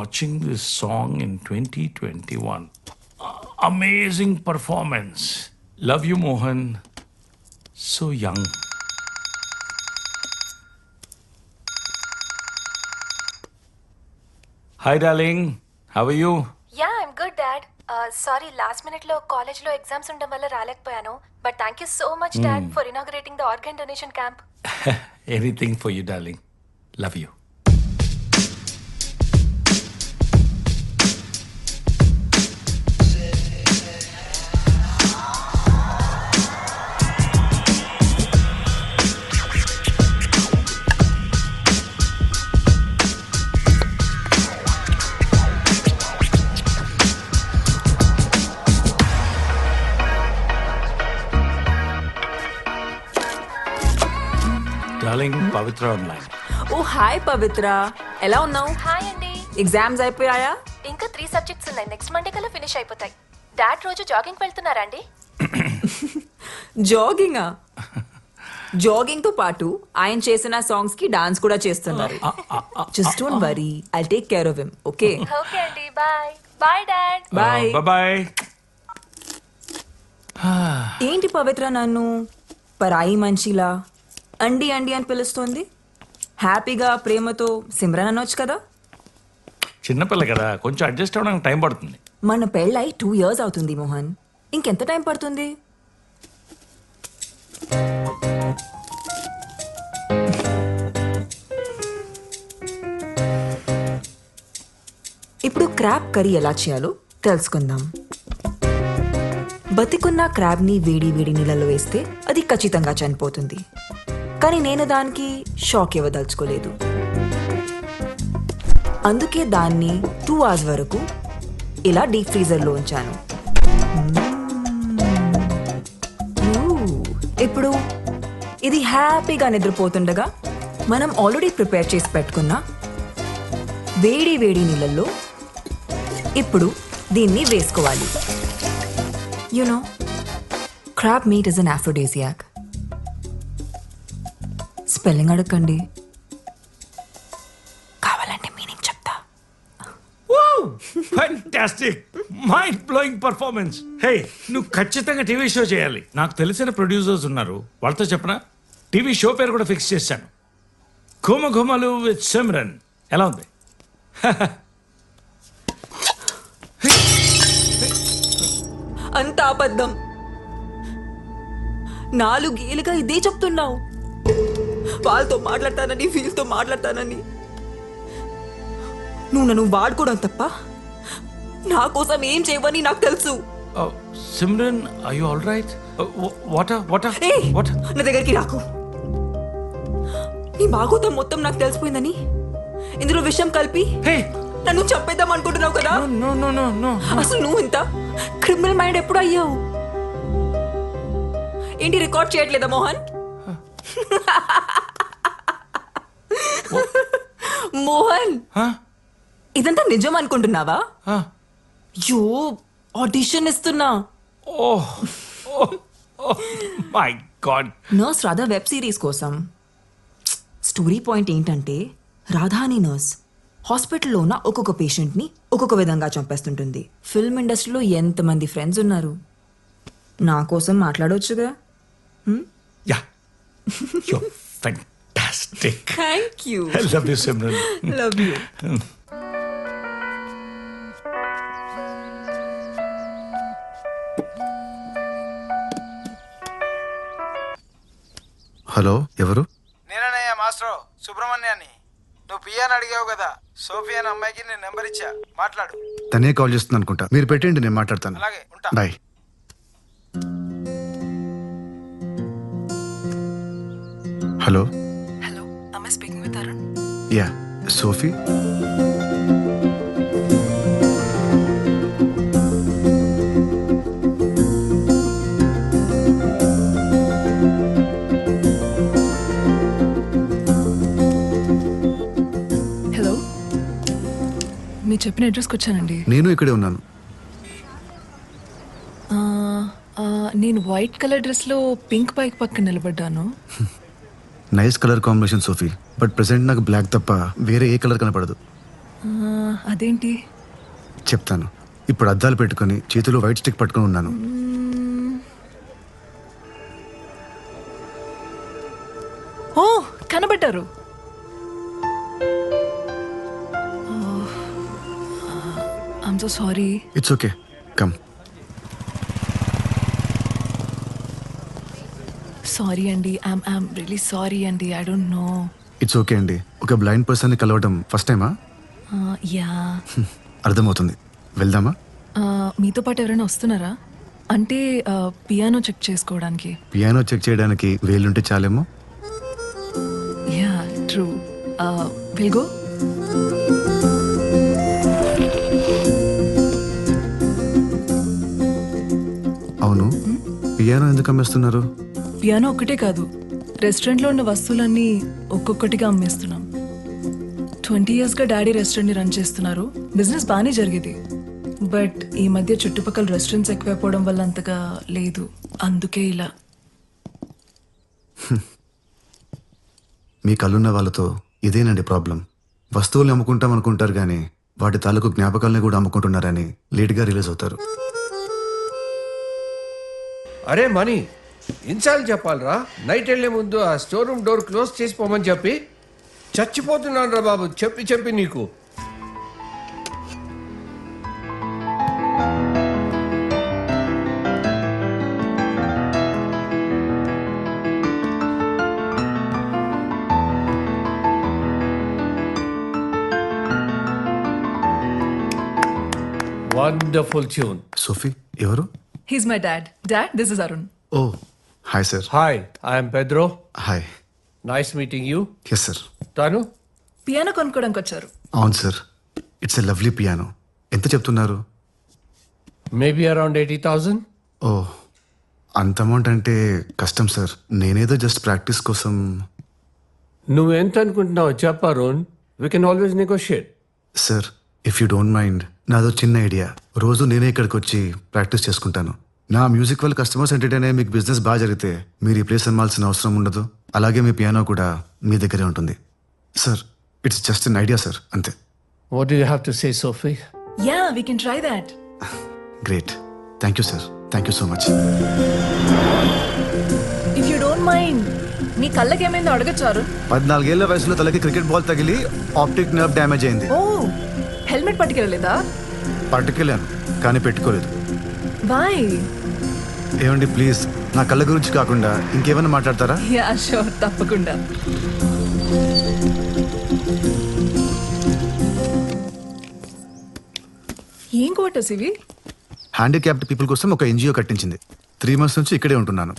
watching this song in 2021. Amazing performance. Love you, Mohan. So young. Hi, darling. How are you? Yeah I'm good dad sorry last minute లో college లో exams ఉండడం వల్ల రాలేకపోయాను but thank you so much dad for inaugurating the organ donation camp Anything for you, darling. Love you. Darling, Pavitra online. Oh hi Pavitra. ఎలా ఉన్నావు? Hi అండి. Exams అయిపోయాయా? ఇంకా three subjects ఉన్నాయి. నెక్స్ట్ మండే కల్లా finish అయిపోతాయి. Dad రోజు jogging వెళ్తున్నారా అండి? జాగింగా జాగింగ్తో పాటు ఆయన చేసిన సాంగ్స్కి డాన్స్ కూడా చేస్తున్నారు. Just don't worry I take care of him okay okay అండి. Bye bye dad bye bye. ఏంటి పవిత్ర నన్ను? పరాయి మనిషిలా? అండి అండి అని పిలుస్తోంది. హ్యాపీగా ప్రేమతో సిమ్రన్ అనొచ్చు కదా? చిన్నపిల్ల కదా కొంచెం అడ్జస్ట్ అవ్వడానికి టైం పడుతుంది. మన పెళ్ళై టూ ఇయర్స్ అవుతుంది మోహన్. ఇంకెంత టైం పడుతుంది? ఇప్పుడు క్రాబ్ కర్రీ ఎలా చేయాలో తెలుసుకుందాం. బతికున్న క్రాబ్ని వేడి వేడి నీళ్ళలో వేస్తే అది ఖచ్చితంగా చనిపోతుంది. కానీ నేను దానికి షాక్ ఇవ్వదలుచుకోలేదు. అందుకే దాన్ని టూ అవర్స్ వరకు ఇలా డీప్ ఫ్రీజర్లో ఉంచాను. ఇప్పుడు ఇది హ్యాపీగా నిద్రపోతుండగా మనం ఆల్రెడీ ప్రిపేర్ చేసి పెట్టుకున్న వేడి వేడి నీళ్ళల్లో ఇప్పుడు దీన్ని వేసుకోవాలి. You know crab meat is an aphrodisiac spelling అడగండి. కావాలంటే మీనింగ్ చెప్తా. Fantastic mind blowing performance hey నువ్వు ఖచ్చితంగా టీవీ షో చేయాలి. నాకు తెలిసిన ప్రొడ్యూసర్స్ ఉన్నారు. వాళ్ళతో చెప్పనా? టీవీ షో పేరు కూడా ఫిక్స్ చేశాను. ఘుమ ఘుమలు విత్ సిమ్రన్ ఎలా ఉంది? అంత అబద్ధం. నాలుగేళ్ళుగా ఇదే చెప్తున్నావు. వాళ్ళతో మాట్లాడతానని వీళ్ళతో మాట్లాడతానని. నువ్వు నన్ను వాడుకోవడం తప్ప నా కోసం ఏం చేయవని నాకు తెలుసు. Simran I you all right water water A water నా దగ్గరికి రాకు. నీ బాగోతం మొత్తం నాకు తెలిసిపోయిందని. ఇందులో విషయం కలిపి హే! నన్ను చంపేద్దాం అనుకుంటున్నావు కదా? అసలు నువ్వు ఇంత క్రిమినల్ మైండ్ ఎప్పుడు అయ్యావు? ఏంటి రికార్డ్ చేయట్లేదా మోహన్? మోహన్. ఇదంతా నిజం అనుకుంటున్నావా? యో ఆడిషన్ ఇస్తున్నా. My god. Nurse Radha web series కోసం. స్టోరీ పాయింట్ ఏంటంటే రాధా అని నర్స్ హాస్పిటల్లో ఉన్న ఒక్కొక్క పేషెంట్ని ఒక్కొక్క విధంగా చంపేస్తుంటుంది. ఫిల్మ్ ఇండస్ట్రీలో ఎంతమంది ఫ్రెండ్స్ ఉన్నారు? నా కోసం మాట్లాడవచ్చుగా yeah. You fantastic thank you I love you Simran love you hello ఎవరు? నేననయ్య మాస్టర్ సుబ్రహ్మణ్యాన్ని. నువ్వు పియాని అడిగావు కదా సోఫియా అనే అమ్మాయికి నేను నెంబర్ ఇచ్చా. మాట్లాడు. తనే కాల్ చేస్తుంది అనుకుంటా మీరు పెట్టండి నేను మాట్లాడతాను. అలాగే ఉంటా. Bye. Hello hello speaking with Arun yeah Sophie hello మీరు చెప్పిన అడ్రస్కి వచ్చానండి. నేను ఇక్కడే ఉన్నాను. ఆ, ఆ, నేను వైట్ కలర్ డ్రెస్లో పింక్ బైక్ పక్కన నిలబడ్డాను. Nice colour combination Sophie but present నాకు బ్లాక్ తప్ప వేరే ఏ కలర్ కనపడదు. అదేంటి? చెప్తాను. ఇప్పుడు అద్దాలు పెట్టుకొని చేతిలో వైట్ స్టిక్ పట్టుకొని ఉన్నాను. ఓ కనబడ్డారు. I'm so sorry it's okay come sorry అండి. ఐమ్ ఐమ్ రియలీ సారీ అండి. I don't know it's okay అండి. ఒక బ్లైండ్ పర్సన్ని కలవడం ఫస్ట్ టైమా యా అర్థమవుతుంది. వెళ్దామా? మీతో పాటు ఎవరైనా వస్తున్నారా? అంటే పియానో చెక్ చేసుకోవడానికి. పియానో చెక్ చేయడానికి వేలుంటే చాలేమో? యా ట్రూ విల్ గో అవును. పియానో ఎందుకు అమ్మేస్తున్నారు? పియానో ఒక్కటే కాదు రెస్టారెంట్లో ఉన్న వస్తువులన్నీ ఒక్కొక్కటిగా అమ్మేస్తున్నాం. ట్వంటీ ఇయర్స్గా డాడీ రెస్టారెంట్ని రన్ చేస్తున్నారు. బిజినెస్ బాగానే జరిగేది. బట్ ఈ మధ్య చుట్టుపక్కల రెస్టారెంట్స్ ఎక్కువైపోవడం వల్ల అంతగా లేదు. అందుకే ఇలా. మీ కళ్ళున్న వాళ్ళతో ఇదేనండి ప్రాబ్లం. వస్తువుల్ని అమ్ముకుంటాం అనుకుంటారు కానీ వాటి తాలూకు జ్ఞాపకాలని కూడా అమ్ముకుంటున్నారని లేట్గా రిలీజ్ అవుతారు. అరే మనీ ఇన్సార్లు చెప్పాలరా. నైట్ వెళ్ళే ముందు ఆ స్టోర్ రూమ్ డోర్ క్లోజ్ చేసి పోమని చెప్పి చచ్చిపోతున్నాను రా బాబు చెప్పి చెప్పి నీకు. వండర్ఫుల్ ట్యూన్ సోఫీ ఎవరు? He's my dad dad this is Arun oh hi sir hi I'm Pedro hi nice meeting you yes sir తాను పియానో కొనుక్కోడానికి వచ్చారు. అవును sir it's a lovely piano ఎంత చెప్తున్నారు? మేబీ అరౌండ్ ఎయిటీ థౌజండ్ ఓ అంత amount అంటే కష్టం సార్ నేనేదో జస్ట్ ప్రాక్టీస్ కోసం. నువ్వు ఎంత అనుకుంటున్నావు చెప్ప Arun. We can always negotiate sir if you don't mind నాదో చిన్న ఐడియా రోజు నేనే ఇక్కడికి వచ్చి ప్రాక్టీస్ చేసుకుంటాను. నా మ్యూజిక్ వల్ల కస్టమర్స్ ఎంటర్టైన్ అయ్యే మీకు బిజినెస్ బాగా జరిగితే మీరు ఈ ప్లేస్ అమ్మాల్సిన అవసరం ఉండదు. అలాగే మీ పియానో కూడా మీ దగ్గరే ఉంటుంది. Sir it's just an idea sir. అంతే. What do have to say Sophie yeah we can try that great thank you sir thank you so much if you don't mind మీ కళ్ళకి ఏమైందో అడగచ్చు అరుణ్. పద్నాలుగేళ్ళ వయసులో తలకి క్రికెట్ బాల్ తగిలి optic nerve damage అయింది. ఓ helmet పట్టుకెళ్ళలేదా? పట్టుకెళ్ళాను కానీ పెట్టుకోలేదు. ఏమండి ప్లీజ్ నా కళ్ళ గురించి కాకుండా ఇంకేమైనా మాట్లాడతారా? యా షూర్ తప్పకుండా. ఏం క్వార్టర్స్ ఇవి? హ్యాండిక్యాప్డ్ పీపుల్ కోసం ఒక ఎన్జిఓ కట్టించింది. త్రీ మంత్స్ నుంచి ఇక్కడే ఉంటున్నాను.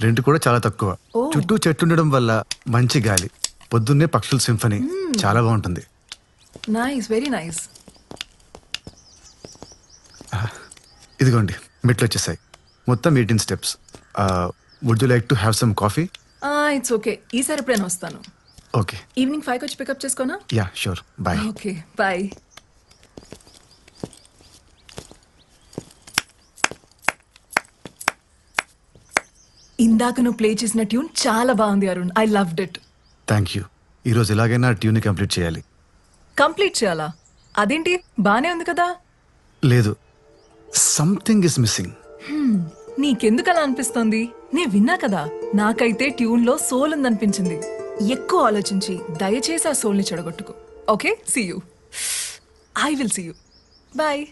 రెంట్ కూడా చాలా తక్కువ. చుట్టూ చెట్లు ఉండడం వల్ల మంచి గాలి. పొద్దున్నే పక్షుల సింఫనీ. చాలా బాగుంటుంది. నైస్ వెరీ నైస్ ఇదిగోండి మెట్లు వచ్చేసాయి. మొత్తం eighteen steps. Would you like to have some coffee it's okay ఈసారి ఎప్పుడైనా వస్తాను. ఓకే ఈవినింగ్ ఫైవ్కి వచ్చి pickup చేసుకోనా? Yeah sure bye okay bye ఇందాక నువ్వు ప్లే చేసిన ట్యూన్ చాలా బాగుంది Arun. I loved it thank you ఈరోజు ఎలాగైనా ట్యూన్ని కంప్లీట్ చేయాలి. కంప్లీట్ చేయాలా? అదేంటి? బానే ఉంది కదా? లేదు. సంథింగ్ ఇస్ మిస్సింగ్ నీకెందుకు అలా అనిపిస్తోంది? నే విన్నా కదా నాకైతే ట్యూన్లో సోల్ ఉందనిపించింది. ఎక్కువ ఆలోచించి దయచేసి ఆ సోల్ని చెడగొట్టుకో. Okay? See you I will see you bye